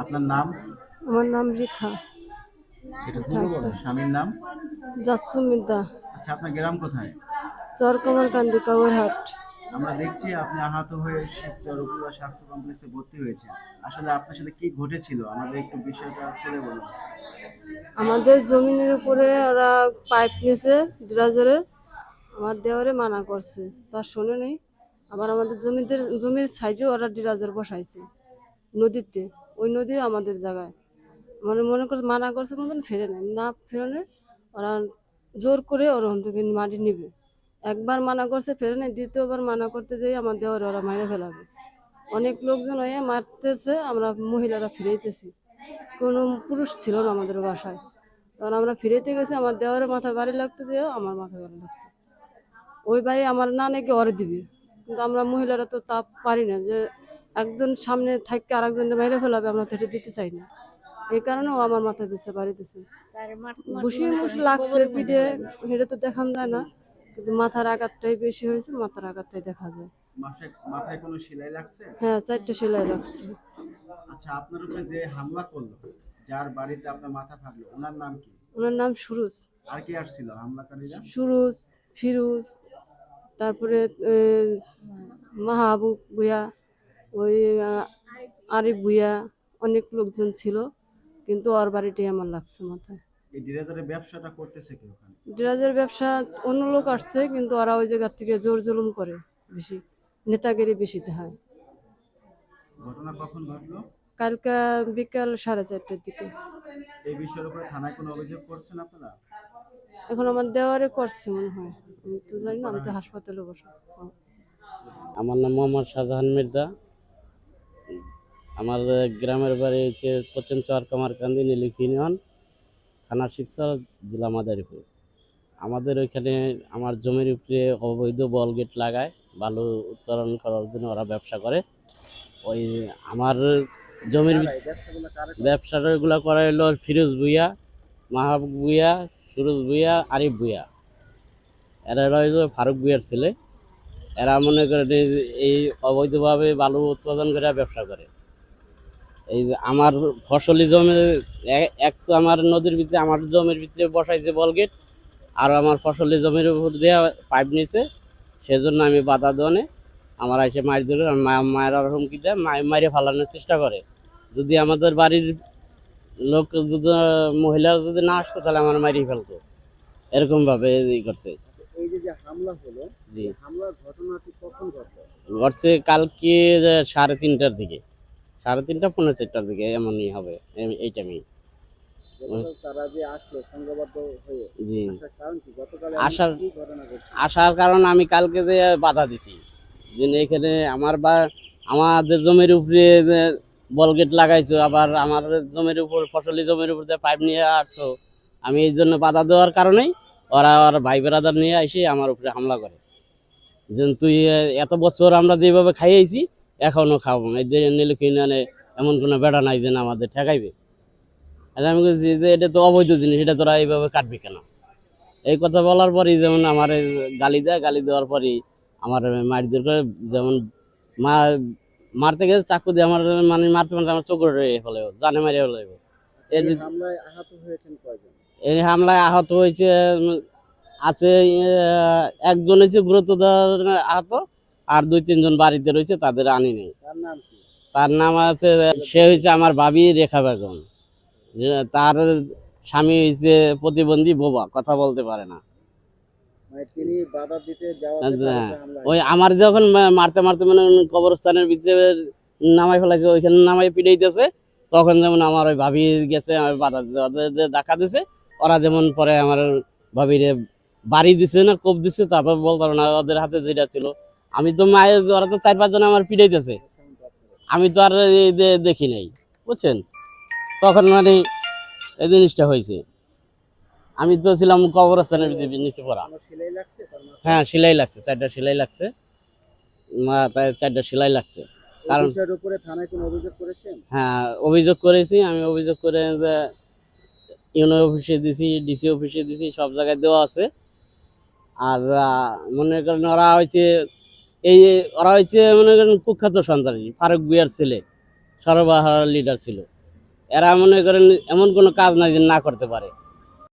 আপনার নাম? আমার নাম রেখা। স্বামীর নাম? জাসুমিদা আচ্ছা আপনার গ্রাম কোথায়? চরকমার কান্দি কাউরহাট। আমরা দেখছি আপনি আহত হয়ে শিবচর উপজেলা স্বাস্থ্য কমপ্লেক্সে ভর্তি হয়েছে আসলে আপনার সাথে কি ঘটেছিল? আমাদের একটু বিষয়টা খুলে বলুন। আমাদের জমিনের উপরে ওরা পাইপ নিয়েছে ড্রাজারে আমার দেওয়ারে মানা করছে। তার শোনে নেই। আবার আমাদের জমিদের জমির সাইডে ওরা ড্রাজার বসাইছে। নদীতে, ওই নদী আমাদের জায়গায়। মানে মনে করছে মানা করছে মতন ফেরে নেয় না ফেরনে ওরা জোর করে ওর থেকে মাটি নিবে। একবার মানা করছে, ফেরে নেয় দ্বিতীয়বার মানা করতে যাই আমার দেওয়ারে ওরা মাইরে ফেলাবে। অনেক লোকজন হয়ে মারতেছে, আমরা মহিলারা ফিরাইতেছি। কোনো পুরুষ ছিল না আমাদের বাসায়। তখন আমরা ফিরেতে গেছি, আমার দেওয়ারে মাথা বাড়ি লাগতে যেও আমার মাথা বাড়ি লাগছে। ওই বাড়ি আমার না নাকি ওরে দিবে। কিন্তু আমরা মহিলারা তো তা পারি না যে একজন সামনে থাকতে আরেকজনকে মেরে ফেলাবে আমরা তো এটা দিতে চাই না। এই কারণে ও আমার মাথা দিচ্ছে বাড়ি দিচ্ছে বুসি মুস লাগছে পিঠে হেঁটে তো দেখান যায় না কিন্তু মাথার আঘাতটাই বেশি হয়েছে মাথার আঘাতটাই দেখা যায়। মাথায় মাথায় কোনো সেলাই লাগছে? হ্যাঁ চারটে সেলাই লাগছে। আচ্ছা আপনার উপরে যে হামলা করল যার বাড়িতে আপনার মাথা ফাটলো ওনার নাম কি? ওনার নাম সুরুজ। আর কি আসছিল হামলাকারীরা? সুরুজ ফিরুজ তারপরে মাহাবুব ভুয়া ওই আরিফ ভুয়া অনেক লোকজন ছিল কিন্তু ওর বাড়িটি আমার লাগছে মাথায়। এই ডিরেজারের ব্যবসাটা করতেছে কি ওখানে? ডিরাজের ব্যবসা অন্য লোক আসছে কিন্তু ওরা ওই জায়গার থেকে জোর জুলুম করে বেশি নেতাগিরি বেশি হয়। ঘটনা কখন ঘটলো? কালকে বিকাল সাড়ে চারটের দিকে। এই বিষয়ের উপরে থানায় কোনো অভিযোগ করছেন আপনারা? এখন আমার দেওয়ারে করছে মনে হয়। আমি তো জানি না আমি তো হাসপাতালে বসা। আমার নাম মোহাম্মদ শাহজাহান মির্জা। আমার গ্রামের বাড়ি হচ্ছে পশ্চিম চর কামারকান্দি নীলিক ইউনিয়ন থানা শিবচর জেলা মাদারীপুর। আমাদের ওইখানে আমার জমির উপরে অবৈধ বল গেট লাগায় বালু উত্তোলন করার জন্য ওরা ব্যবসা করে। ওই আমার জমির ব্যবসাগুলো করা হলো ফিরোজ ভুইয়া মাহবুব ভুইয়া সুরজ ভুইয়া আরিফ ভুইয়া। এরা রয়েছে ফারুক ভুইয়ার ছেলে। এরা মনে করে এই অবৈধভাবে বালু উৎপাদন করে ব্যবসা করে। এই যে আমার ফসলি জমি এক তো আমার নদীর ভিতরে আমার জমির ভিতরে বসাইছে বলগেট আর আমার ফসলি জমির উপর দিয়ে পাইপ নিয়েছে সেজন্য আমি বাধা দনে আমার এসে মাছ ধরে মায়ের আর হুমকি দেয় মায়ের মায়ের ফালানোর চেষ্টা করে। যদি আমাদের বাড়ির লোক যদি মহিলা যদি না আসতো তাহলে আমার মারিয়ে ফেলতো। এরকম ভাবে ই করছে ঘটছে কালকে সাড়ে তিনটার দিকে। সাড়ে তিনটা পনেরো চারটার দিকে এমনই হবে এই টাইমেই। তারা যে আসলো সংঘবদ্ধ হয়ে জি। আসার কারণ আসার আমি কালকে যে বাধা দিছি যে এখানে আমার বা আমাদের জমির উপরে বল গেট লাগাইছো আবার আমার জমির উপর ফসলি জমির উপর পাইপ নিয়ে আসছো আমি এই জন্য বাধা দেওয়ার কারণেই ওরা ওর ভাই বেড়াদার নিয়ে এসে আমার উপরে হামলা করে। যে তুই এত বছর আমরা যেভাবে খাইয়েছি এখনও খাব না। এই যে নীলক ইউনিয়নে এমন কোনো বেড়া নাই যে না আমাদের ঠেকাইবে। আমি বলছি যে এটা তো অবৈধ জিনিস এটা তোরা এইভাবে কাটবি কেন? এই কথা বলার পরই যেমন আমার গালি দেয় গালি দেওয়ার পরই আমার মারধর করে যেমন মা মারতে গেছে চাকু দিয়ে আমার মানে মারতে মারতে আমার চোখ রয়ে ফেলে জানে মারিয়ে ফেলে এই হামলায় আহত হয়েছেন কয়জন? এই হামলায় আহত হয়েছে আছে একজন হয়েছে গুরুত্ব আহত আর দুই তিনজন বাড়িতে রয়েছে তাদের আনি নেই। তার নাম আছে সে হয়েছে আমার ভাবি রেখা বেগম। তার স্বামী হয়েছে প্রতিবন্ধী বোবা কথা বলতে পারে না। মানে উপরে হামলা ওই আমার যখন মারতে মারতে মানে কবরস্থানের ভিতরে নামাই ফেলাইছে ওইখানে নামাই পিড়াইতেছে তখন যেমন আমার ওই ভাবি গেছে আমি বাধা দিতে যে দিছে। ওরা যেমন পরে আমার ভাবিরে বাড়ি দিছে না কোপ দিছে তারপর বলতে পারব না ওদের হাতে যেটা ছিল আমি তো মায়ের ওরা তো চার পাঁচজন আমার পিড়াইতেছে। আমি তো আর দেখি নাই বুঝছেন? তখন মানে এই জিনিসটা হয়েছে। আমি তো ছিলাম কবরস্থানের নিচে পড়া। মাথায়? হ্যাঁ সেলাই লাগছে চারটা সেলাই লাগছে। চারটা সেলাই লাগছে। কারণ- হ্যাঁ অভিযোগ করেছি আমি অভিযোগ করে যে ইউনো অফিসে দিছি ডিসি অফিসে দিছি সব জায়গায় দেওয়া আছে। আর মনে করেন ওরা হচ্ছে এই ওরা হয়েছে মনে করেন কুখ্যাত সন্ত্রাসী ফারুক বিয়ার ছেলে, সর্বহারা লিডার ছিল। এরা মনে করেন এমন কোনো কাজ নাই যে না করতে পারে।